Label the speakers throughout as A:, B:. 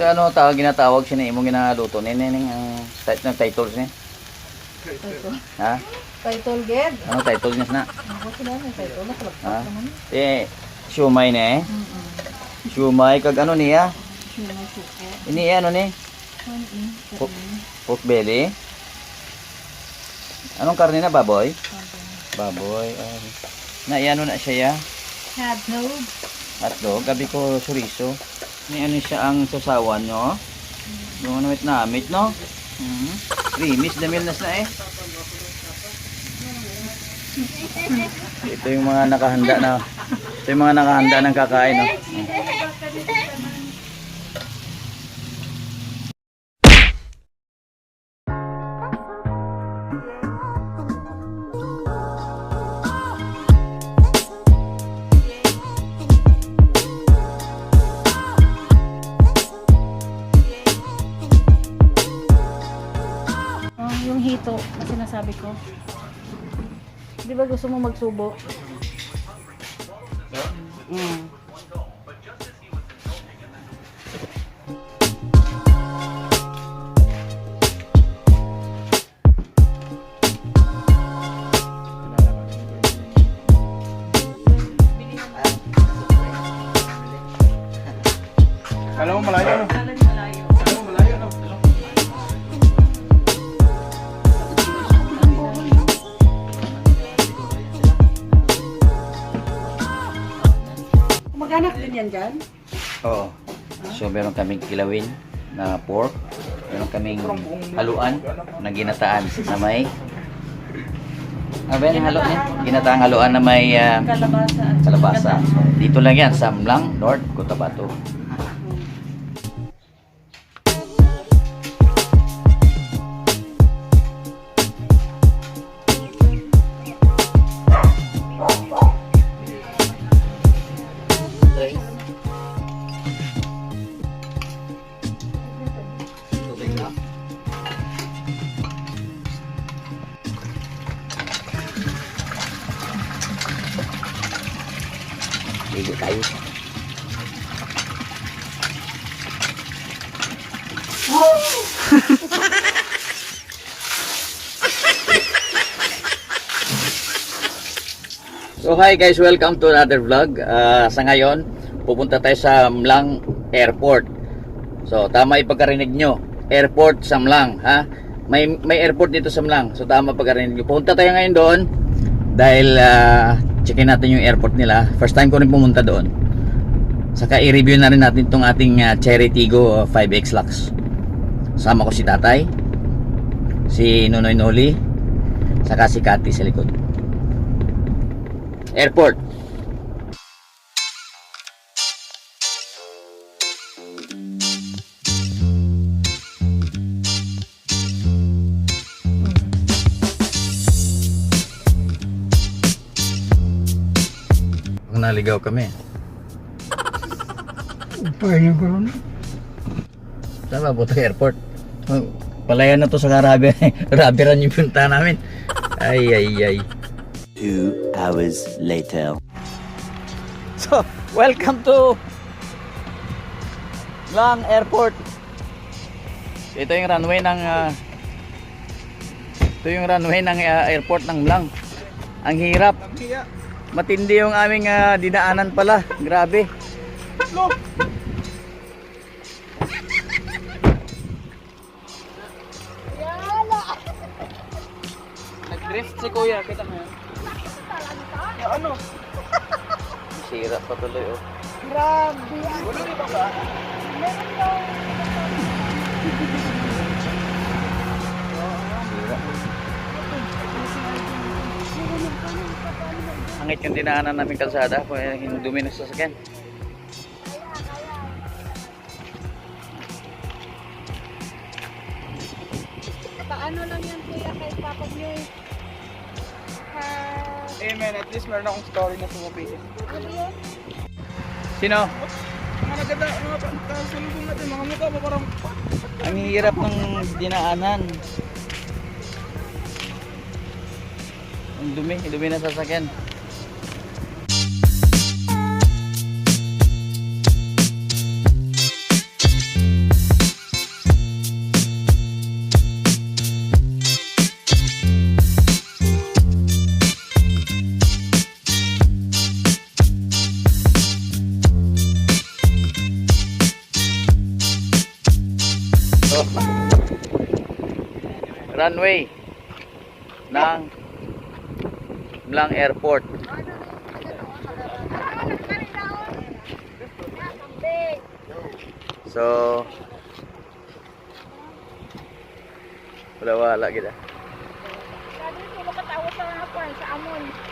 A: So ano tawag ginatawag siya ni imong ginaluto ni ning ang tit- ng titles niya?
B: Title.
A: Ha?
B: Title ged.
A: Ano titles niya na?
B: Ako sila ng title na kalagpas
A: Ha?
B: naman.
A: Eh siumay ni eh.
B: Mm-mm.
A: Siumay kag ano niya?
B: Ang suko.
A: Ini ano ni?
B: Ano?
A: Pork. Pork belly. Anong karne na baboy? Baboy. Um, na ano na siya ya?
B: Hot dog.
A: Hotdog, gabi ko chorizo. Ni ano siya ang sasawan nyo? Yung namit namit, no? Hmm. Rimis, damilnas na eh. Ito yung mga nakahanda na ito yung mga nakahanda ng kakain, no? Hmm.
B: Sinasabi ko. Di ba gusto mo magsubo? Mm. Dyan?
A: Oo. So meron kaming kilawin na pork. Meron kaming haluan na ginataan na may Ano ba yung halo niya? Ginataang haluan na may ah,
B: Kalabasa.
A: kalabasa. Dito lang yan, Samlang, North, Cotabato. Tayo. So hi guys, welcome to another vlog. Ah, sa ngayon, pupunta tayo sa Mlang Airport. So tama ipagkarinig nyo, Airport sa Mlang, ha? May may airport dito sa Mlang. So tama pagkarinig nyo. Pupunta tayo ngayon doon dahil ah, checkin natin yung airport nila. First time ko rin pumunta doon. Saka i-review na rin natin itong ating ah, Cherry Tigo ah, 5X Lux. Sama ko si Tatay, si Nonoy Noli, saka si Kati sa likod. Airport. Naligaw kami.
C: Pahinga ko rin.
A: Ba po airport? Palayan na to sa Karabi. Rabiran yung punta namin. Ay, ay, ay.
D: Two hours later.
A: So, welcome to Lang Airport. Ito yung runway ng ah, Ito yung runway ng ah, airport ng Lang. Ang hirap.
C: Hiya.
A: Matindi yung aming ah, dinaanan pala. Grabe.
C: Nag-drift si kuya, kita mo yan. Ya, ano?
A: Sira pa tuloy oh.
C: Grabe. Wala rin ba ba?
A: Sira. Angit yung dinaanan namin kalsada. Kung yung dumi na sasakyan.
B: Paano lang yan kuya kay Papa Niyo?
C: Eh man, at least meron akong story na sumabihin.
B: Ano yun?
A: Sino?
C: Mga naganda, mga pagkasalubong natin, mga mukha ba parang...
A: Ang hirap ng dinaanan. dumi, dumi na sasakyan. runway Mlang Airport. So, wala wala kita.
B: Sabi ko makatawa sa amon.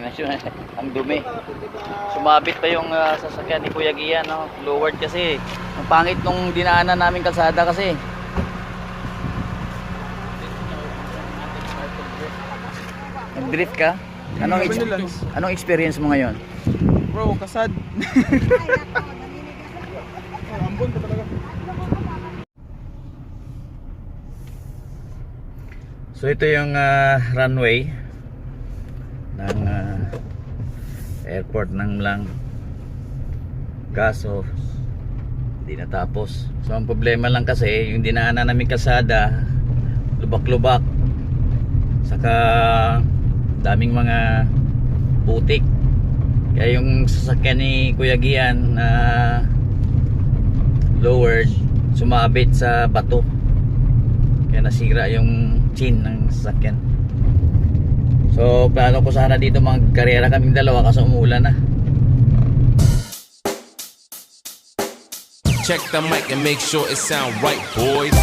A: Tingnan nyo, ang dumi. Sumabit pa yung ah, sasakyan ni Kuya Gian, no? Lowered kasi. Ang pangit nung dinaanan namin kalsada kasi. Nag-drift ka? Anong, ex- anong experience mo ngayon?
C: Bro, kasad. Ambon ka talaga.
A: So ito yung ah, runway ng ah, airport ng Mlang. Kaso hindi natapos. So ang problema lang kasi yung dinaanan namin kasada lubak-lubak. Saka daming mga putik. Kaya yung sasakyan ni Kuya Gian na lowered sumabit sa bato. Kaya nasira yung chin ng sasakyan. So, plano ko sana dito magkarera kaming dalawa kasi umuulan na.
E: Check the mic and make sure it sound right, boys.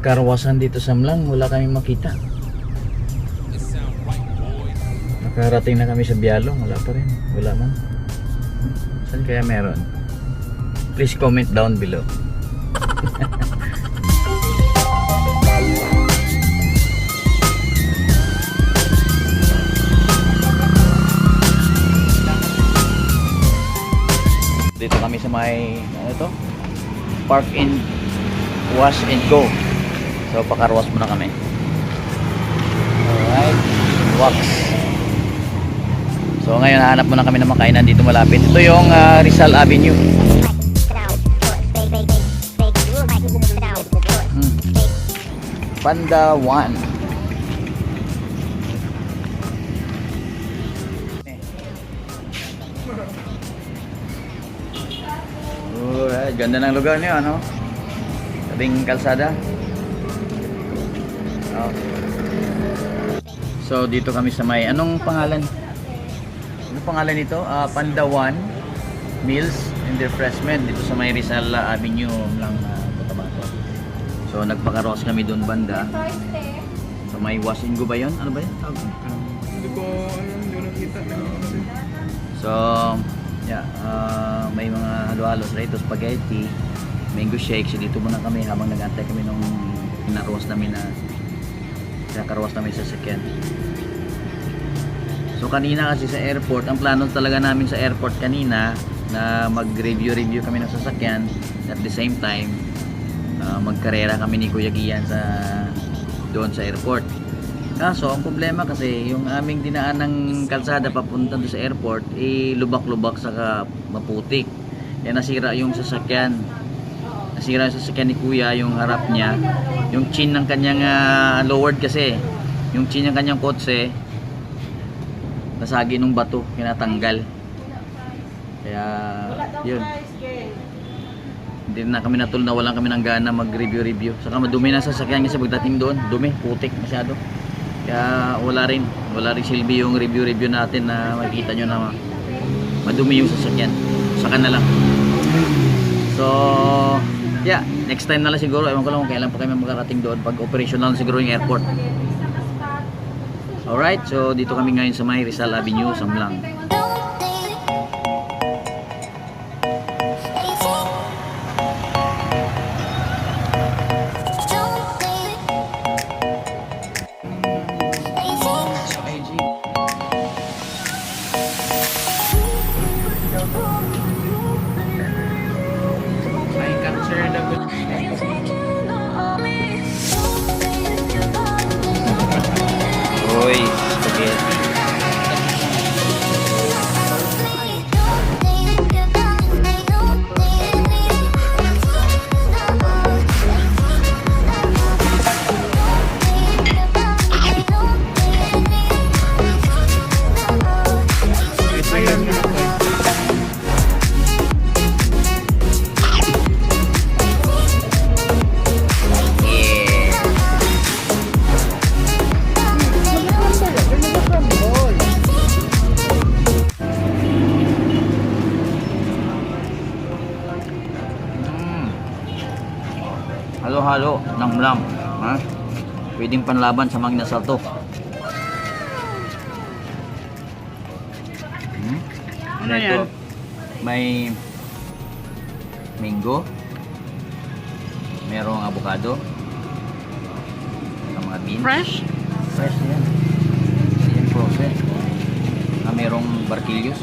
A: Ng mga karawasan dito sa Mlang. Wala kami makita. Nakarating na kami sa Bialong. Wala pa rin. Wala man. Saan kaya meron? Please comment down below. Dito kami sa may ano to? Park and wash and go. So pakarwas muna kami. Alright. Wax. So ngayon hanap muna kami ng makainan dito malapit. Ito yung ah, Rizal Avenue. Hmm. Panda 1. Alright, ganda ng lugar niyo ano? Tabing kalsada. So dito kami sa may anong pangalan? Ano pangalan nito? Ah, Panda 1 Meals and Refreshment dito sa may Rizal Avenue lang uh, Cotabato. So nagpakaros kami doon banda. So may wash and go ba 'yon? Ano ba 'yan? Tawag?
C: Hindi ko, ko nakita.
A: So, yeah, ah, may mga halo-halo rito, spaghetti, mango shake. So, dito muna kami habang nag-antay kami nung pinakawas namin na pinakawas namin sa sakyan. So, kanina kasi sa airport, ang plano talaga namin sa airport kanina na mag-review-review kami ng sasakyan at the same time ah, magkarera kami ni Kuya Gian sa doon sa airport. Kaso, ang problema kasi, yung aming dinaan ng kalsada papunta sa airport, eh, lubak-lubak saka maputik. Kaya nasira yung sasakyan. Nasira yung sasakyan ni Kuya, yung harap niya. Yung chin ng kanyang ah, lowered kasi. Yung chin ng kanyang kotse, nasagi nung bato, kinatanggal. Kaya, yun. Hindi na kami natulog na walang kami ng gana mag-review-review. Saka madumi na sa sasakyan kasi pagdating doon, dumi, putik masyado. Kaya wala rin, wala rin silbi yung review-review natin na makikita nyo na madumi yung sasakyan. Saka na lang. So, yeah, next time na lang siguro. Ewan ko lang kung kailan pa kami makarating doon pag operational siguro yung airport. Alright, so dito kami ngayon sa may Rizal Avenue, Samlang. Halo-halo ng mlam. Ha? Pwedeng panlaban sa mga nasalto. Hmm?
C: Ano yan?
A: May mango. Merong avocado. Ang mga beans.
C: Fresh?
A: Fresh yan. Hindi yan. Ah, merong barquillos.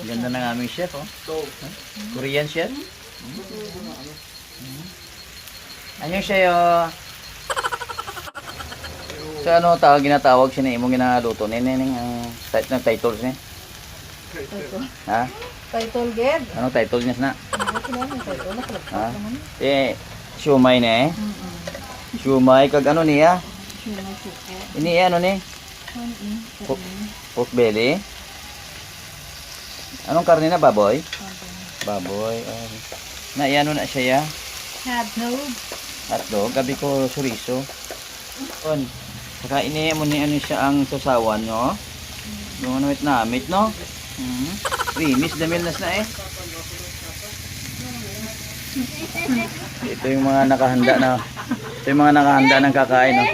A: Ganda ng aming chef, oh. Korean chef. Mm. Siya, oh. Sa ano tawag ginatawag siya na imong ginaluto ni ning ang tit ng titles niya. Ha?
B: Title ged.
A: Ano title niya na?
B: Title na
A: Ha? Eh siumay na eh. Siumay kag ano niya? Ini ano ni? Pork, pork belly. Anong karne na baboy? Baboy. Oh. Na ano na siya ya?
B: Hotdog.
A: Hotdog, gabi ko chorizo. On. Saka ini mo ni ano siya ang sasawan, no? Yung ano it namit, no? Mhm. Rimis damilnas na eh. Ito yung mga nakahanda na ito yung mga nakahanda ng kakain, no?